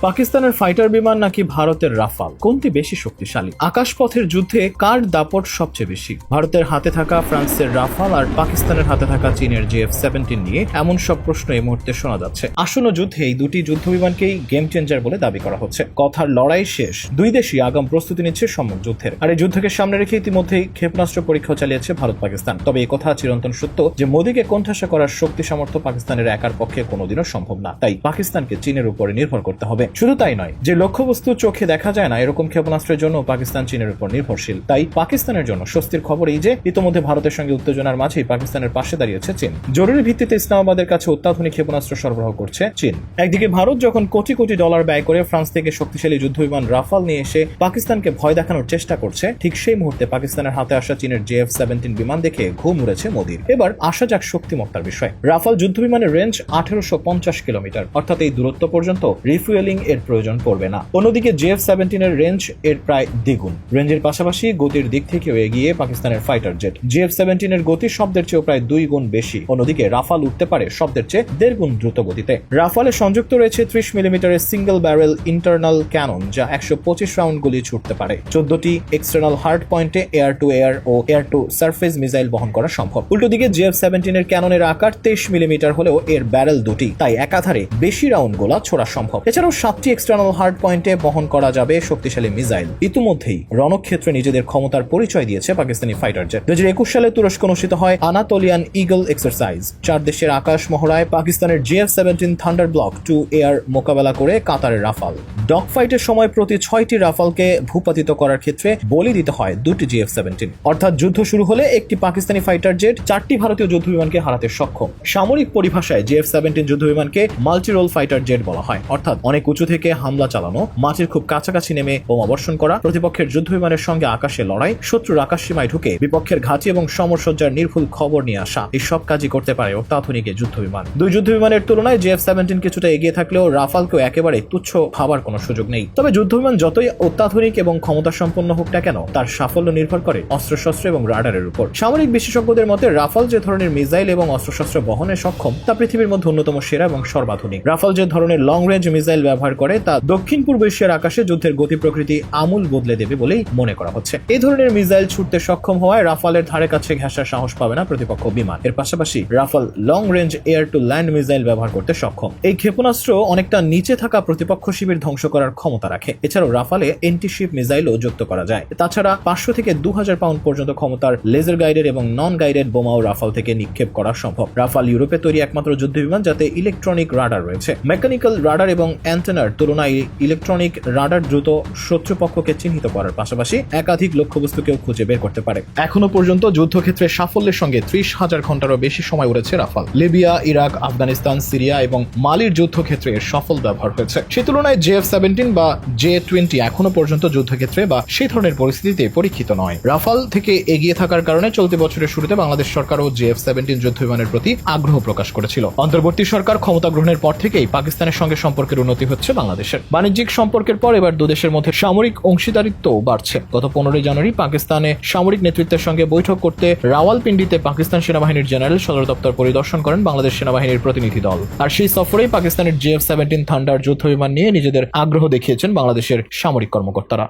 পাকিস্তানের ফাইটার বিমান নাকি ভারতের রাফাল? কোনটি বেশি শক্তিশালী? আকাশপথের যুদ্ধে কার দাপট সবচেয়ে বেশি? ভারতের হাতে থাকা ফ্রান্সের রাফাল আর পাকিস্তানের হাতে থাকা চীনের জিএফ সেভেন্টিন নিয়ে এমন সব প্রশ্ন এই মুহূর্তে শোনা যাচ্ছে। আসন্ন যুদ্ধে এই দুটি যুদ্ধ বিমানকেই গেম চেঞ্জার বলে দাবি করা হচ্ছে। কথার লড়াই শেষ। দুই দেশই আগাম প্রস্তুতি নিচ্ছে সম্মুখ যুদ্ধের। আর এই যুদ্ধকে সামনে রেখে ইতিমধ্যেই ক্ষেপণাস্ত্র পরীক্ষা চালিয়েছে ভারত পাকিস্তান। তবে এই কথা চিরন্তন সত্য যে মোদীকে কোণঠাসা করার শক্তি সামর্থ্য পাকিস্তানের একার পক্ষে কোনোদিনও সম্ভব না। তাই পাকিস্তানকে চীনের উপরে নির্ভর করতে হবে। শুধু তাই নয়, যে লক্ষ্যবস্তু চোখে দেখা যায় না, এরকম ক্ষেপণাস্ত্রের জন্য পাকিস্তান চীনের উপর নির্ভরশীল। তাই পাকিস্তানের জন্য স্বস্তির খবর এই যে, ইতোমধ্যে ভারতের সঙ্গে উত্তেজনার মাঝেই পাকিস্তানের পাশে দাঁড়িয়েছে চীন। জরুরি ভিত্তিতে ইসলামাবাদের কাছে অত্যাধুনিক ক্ষেপণাস্ত্র সরবরাহ করছে চীন। একদিকে ভারত যখন কোটি কোটি ডলার ব্যয় করে ফ্রান্স থেকে শক্তিশালী যুদ্ধবিমান রাফাল নিয়ে এসে পাকিস্তানকে ভয় দেখানোর চেষ্টা করছে, ঠিক সেই মুহূর্তে পাকিস্তানের হাতে আসা চীনের জেএফ সেভেন্টিন বিমান দেখে ঘুম উড়েছে মোদীর। এবার আসা যাক শক্তিমত্তার বিষয়। রাফাল যুদ্ধবিমানের রেঞ্জ আঠেরোশো পঞ্চাশ কিলোমিটার, অর্থাৎ এই দূরত্ব পর্যন্ত রিফুয়েলিং এর প্রয়োজন পড়বে না। অন্যদিকে জেএফ সেভেন্টিন এর রেঞ্জ এর প্রায় দ্বিগুণ। রেঞ্জের পাশাপাশি গতির দিক থেকেও এগিয়ে পাকিস্তানের ফাইটার জেট। জিএফ সেভেন্টিন এর গতি শব্দের চেয়েও প্রায় দুই গুণ বেশি। অন্যদিকে রাফাল উঠতে পারে শব্দের চেয়ে দেড় গুণ দ্রুত গতিতে রাফালে সংযুক্ত রয়েছে ত্রিশ মিলিমিটারের সিঙ্গেল ব্যারেল ইন্টারনাল ক্যানন, যা একশো পঁচিশ রাউন্ড গুলি ছুটতে পারে। চোদ্দটি এক্সটার্নাল হার্ড পয়েন্টে এয়ার টু এয়ার ও এয়ার টু সার্ফেস মিসাইল বহন করা সম্ভব। উল্টো দিকে জিএফ সেভেন্টিন এর ক্যাননের আকার তেইশ মিলিমিটার হলেও এর ব্যারেল দুটি, তাই একাধারে বেশি রাউন্ড গোলা ছোড়া সম্ভব। এছাড়াও সাতটি এক্সটার্নাল হার্ড পয়েন্টে বহন করা যাবে শক্তিশালী মিসাইল ইতিমধ্যেই রণক্ষেত্রে নিজেদের ক্ষমতার পরিচয় দিয়েছে পাকিস্তানি ফাইটার জেট দু একুশ সালে তুরস্ক অনুষ্ঠিত হয় আনাতোলিয়ান ইগল এক্সারসাইজ চার দেশের আকাশ মহড়ায় পাকিস্তানের JF seventeen thunder block two air মোকাবেলা করে কাতারের রাফাল। ডগ ফাইটের সময় প্রতি ছয়টি রাফালকে ভূপাতিত করার ক্ষেত্রে বলি দিতে হয় দুটি জিএফ সেভেন্টিন অর্থাৎ যুদ্ধ শুরু হলে একটি পাকিস্তানি ফাইটার জেট চারটি ভারতীয় যুদ্ধ বিমানকে হারাতে সক্ষম। সামরিক পরিভাষায় জিএফ সেভেন্টিন যুদ্ধবিমানকে মাল্টিরোল ফাইটার জেট বলা হয়। অর্থাৎ অনেক উঁচু থেকে হামলা চালানো মাটির খুব কাছাকাছি নেমে বোমাবর্ষণ করা, প্রতিপক্ষের যুদ্ধ বিমানের সঙ্গে আকাশে লড়াই, শত্রুর আকাশ সীমায় ঢুকে বিপক্ষের ঘাঁটি এবং সমরসজ্জার নির্ভুল খবর নিয়ে আসা, এই সব কাজই করতে পারে অত্যাধুনিক যুদ্ধ বিমান। দুই যুদ্ধ বিমানের তুলনায় জিএফ সেভেন্টিন কিছুটা এগিয়ে থাকলেও রাফালকেও একেবারে তুচ্ছ ভাবার কোনো সুযোগ নেই। তবে যুদ্ধ বিমান যতই অত্যাধুনিক এবং ক্ষমতা সম্পন্ন হোক না কেন, তার সাফল্য নির্ভর করে অস্ত্রশস্ত্র এবং রাডারের উপর। সামরিক বিশেষজ্ঞদের মতে, রাফাল যে ধরনের মিসাইল এবং অস্ত্রশস্ত্র বহনে সক্ষম, তা পৃথিবীর মধ্যে অন্যতম সেরা এবং সর্বাধুনিক। রাফাল যে ধরনের লং রেঞ্জ মিসাইল ব্যবহার করে তা দক্ষিণ পূর্ব এশিয়ার আকাশে যুদ্ধের গতি প্রকৃতি আমূল বদলে দেবে বলেই মনে করা হচ্ছে। এই ধরনের মিসাইল ছুটতে সক্ষম হওয়ায় রাফালের ধারে কাছে ঘেঁষার সাহস পাবে না প্রতিপক্ষ বিমান। এর পাশাপাশি Rafale long range air to land missile ব্যবহার করতে সক্ষম। এই ক্ষেপণাস্ত্র অনেকটা নিচে থাকা প্রতিপক্ষ শিবির ধ্বংস করার ক্ষমতা রাখে। এছাড়াও রাফালে এন্টিশিপ মিসাইলও যুক্ত করা যায়। তাছাড়া পাঁচশো থেকে দু হাজার পাউন্ড পর্যন্ত ক্ষমতার লেজার গাইডেড এবং নন গাইডেড বোমাও রাফাল থেকে নিক্ষেপ করা সম্ভব। রাফাল ইউরোপে তৈরি একমাত্র যুদ্ধ বিমান যাতে ইলেকট্রনিক রাডার রয়েছে। মেকানিক্যাল রাডার এবং অ্যান্টেনার তুলনায় ইলেকট্রনিক রাডার দ্রুত শত্রুপক্ষকে চিহ্নিত করার পাশাপাশি একাধিক লক্ষ্যবস্তুকেও খুঁজে বের করতে পারে। এখনও পর্যন্ত যুদ্ধক্ষেত্রে সাফল্যের সঙ্গে ত্রিশ হাজার ঘন্টারও বেশি সময় উড়েছে Rafale. Libya, Iraq, Afghanistan, Syria এবং মালির যুদ্ধক্ষেত্রে এর সফল ব্যবহার হয়েছে। সে তুলনায় জেএফ সেভেন্টিন বা জে টোয়েন্টি এখনও পর্যন্ত যুদ্ধক্ষেত্রে বা সেই ধরনের পরিস্থিতিতে পরীক্ষিত নয়। রাফাল থেকে এগিয়ে থাকার কারণে চলতি বছরের শুরুতে বাংলাদেশ সরকারও জেএফ সেভেন্টিন যুদ্ধ বিমানের প্রতি আগ্রহ প্রকাশ করেছিল। অন্তর্বর্তী সরকার ক্ষমতা গ্রহণের পর থেকেই পাকিস্তানের সঙ্গে সম্পর্কের উন্নতি হচ্ছে বাংলাদেশের। বাণিজ্যিক সম্পর্কের পর এবার দুদেশের মধ্যে সামরিক অংশীদারিত্ব বাড়ছে। গত পনেরোই জানুয়ারি পাকিস্তানে সামরিক নেতৃত্বের সঙ্গে বৈঠক করতে রাওয়ালপিন্ডিতে পাকিস্তান সেনাবাহিনীর জেনারেল সদর দপ্তর পরিদর্শন করেন বাংলাদেশ সেনাবাহিনীর প্রতিনিধি দল। আর সেই সফরেই পাকিস্তানের জিএফ সেভেন্টিন থান্ডার যুদ্ধ বিমান নিয়ে নিজেদের আগ্রহ দেখিয়েছেন বাংলাদেশের সামরিক কর্মকর্তারা।